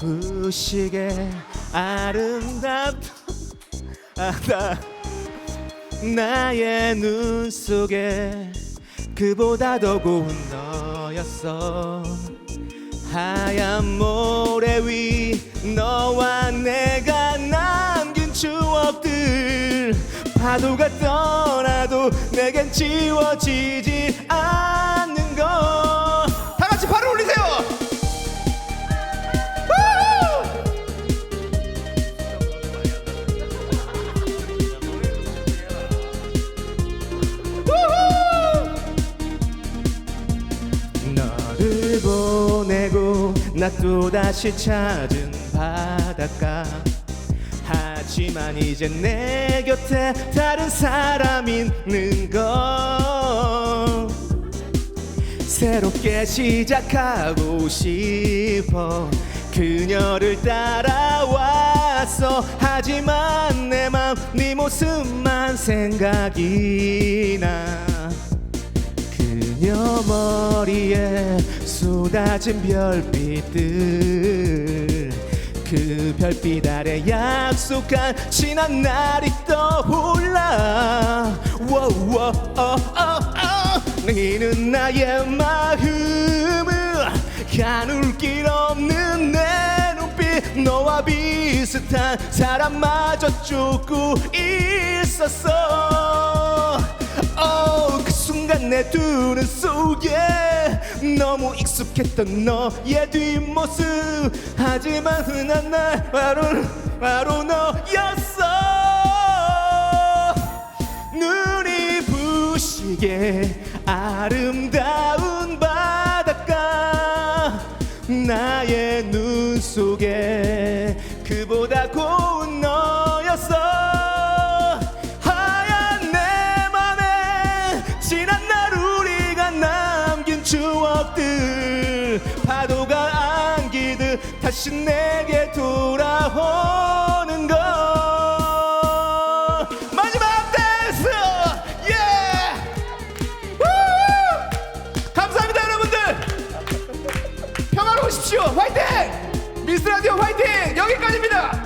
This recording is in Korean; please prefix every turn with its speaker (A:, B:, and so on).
A: 부시게 아름답던 아나 나의 눈 속에 그보다 더 고운 너였어. 하얀 모래 위 너와 내가 남긴 추억들. 파도가 떠나도 내겐 지워지지 않는 나 또다시 찾은 바닷가. 하지만 이제 내 곁에 다른 사람 있는 걸 새롭게 시작하고 싶어 그녀를 따라왔어. 하지만 내 맘 네 모습만 생각이 나. 그녀 머리에 쏟아진 별빛들. 그 별빛 아래 약속한 지난 날이 떠올라. 워워 어, 너는 나의 마음을 가눌 길 없는 내 눈빛. 너와 비슷한 사람마저 쫓고 있었어. 어, 그 순간 내 두 눈 속에 너무 익숙했던 너의 뒷모습. 하지만 흔한 날 바로 바로 너였어. 눈이 부시게 아름다운 바닷가. 나의 눈 속에 그보다 고 추억들 파도가 안기듯 다시 내게 돌아오는 것. 마지막 댄스! 예! 우! 감사합니다 여러분들! 평화로우십시오. 화이팅! 미스라디오 화이팅! 여기까지입니다